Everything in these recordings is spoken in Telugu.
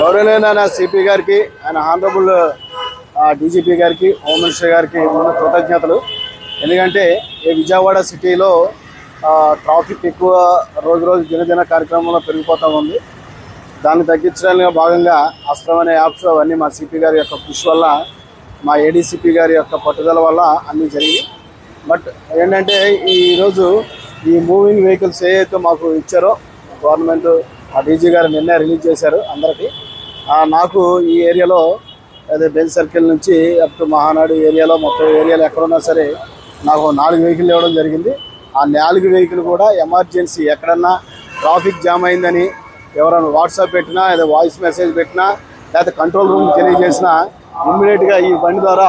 గౌరవనీయ సిపి గారికి ఆయన హానరబుల్ డీజీపీ గారికి హోమ్ మినిస్టర్ గారికి ఉన్న కృతజ్ఞతలు. ఎందుకంటే ఈ విజయవాడ సిటీలో ట్రాఫిక్ ఎక్కువ రోజు రోజు దినదిన కార్యక్రమంలో పెరిగిపోతూ ఉంది. దాన్ని తగ్గించడానికి భాగంగా అస్త్రం అనే యాప్స్ అవన్నీ మా సిపి గారి యొక్క కృషి వల్ల మా ఏడీసీపీ గారి యొక్క పట్టుదల వల్ల అన్నీ జరిగి బట్ ఏంటంటే ఈరోజు ఈ మూవింగ్ వెహికల్స్ ఏవైతే మాకు ఇచ్చారో గవర్నమెంట్ ఆ డీజీ గారు నిన్నే రిలీజ్ చేశారు అందరికీ. నాకు ఈ ఏరియాలో అదే బెంచ్ సర్కిల్ నుంచి అప్ టు మహానాడు ఏరియాలో మొత్తం ఏరియాలో ఎక్కడున్నా సరే నాకు నాలుగు వెహికల్ ఇవ్వడం జరిగింది. ఆ నాలుగు వెహికల్ కూడా ఎమర్జెన్సీ ఎక్కడన్నా ట్రాఫిక్ జామ్ అయిందని ఎవరైనా వాట్సాప్ పెట్టినా లేదా వాయిస్ మెసేజ్ పెట్టినా లేకపోతే కంట్రోల్ రూమ్ తెలియజేసినా ఇమ్మీడియట్గా ఈ బండి ద్వారా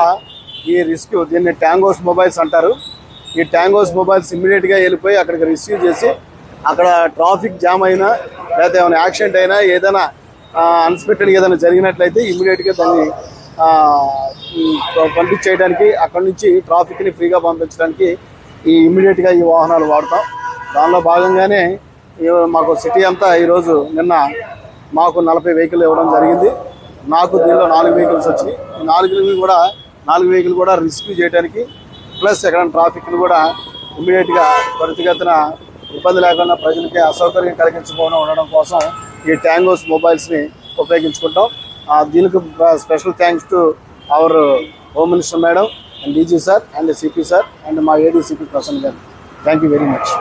ఈ రిస్క్ దీన్ని ట్యాంగోస్ మొబైల్స్ అంటారు. ఈ ట్యాంగోస్ మొబైల్స్ ఇమ్మీడియట్గా వెళ్ళిపోయి అక్కడికి రిసీవ్ చేసి అక్కడ ట్రాఫిక్ జామ్ అయినా లేకపోతే ఏమైనా యాక్సిడెంట్ అయినా ఏదైనా అన్ఎక్స్పెక్టెడ్గా ఏదైనా జరిగినట్లయితే ఇమ్మీడియట్గా దాన్ని ఆ, ఈ పంపించేయడానికి అక్కడ నుంచి ట్రాఫిక్ని ఫ్రీగా పంపించడానికి ఈ ఇమ్మీడియట్గా ఈ వాహనాలు వాడతాం. దానిలో భాగంగానే ఈ మాకు సిటీ అంతా ఈరోజు నిన్న మాకు నలభై వెహికల్ ఇవ్వడం జరిగింది. నాకు దీనిలో నాలుగు వెహికల్స్ వచ్చినాయి నాలుగు కూడా నాలుగు వెహికల్ కూడా రిస్క్యూ చేయడానికి ప్లస్ ఎక్కడ ట్రాఫిక్ని కూడా ఇమ్మీడియట్గా త్వరితగతిన ఇబ్బంది లేకుండా ప్రజలకి అసౌకర్యం కలిగించకుండా ఉండడం కోసం ఈ ట్యాంగోస్ మొబైల్స్ని ఉపయోగించుకుంటాం. దీనికి special thanks to our home minister madam and DG sir and CP sir and మా ADCP Prasanna garu. Thank you very much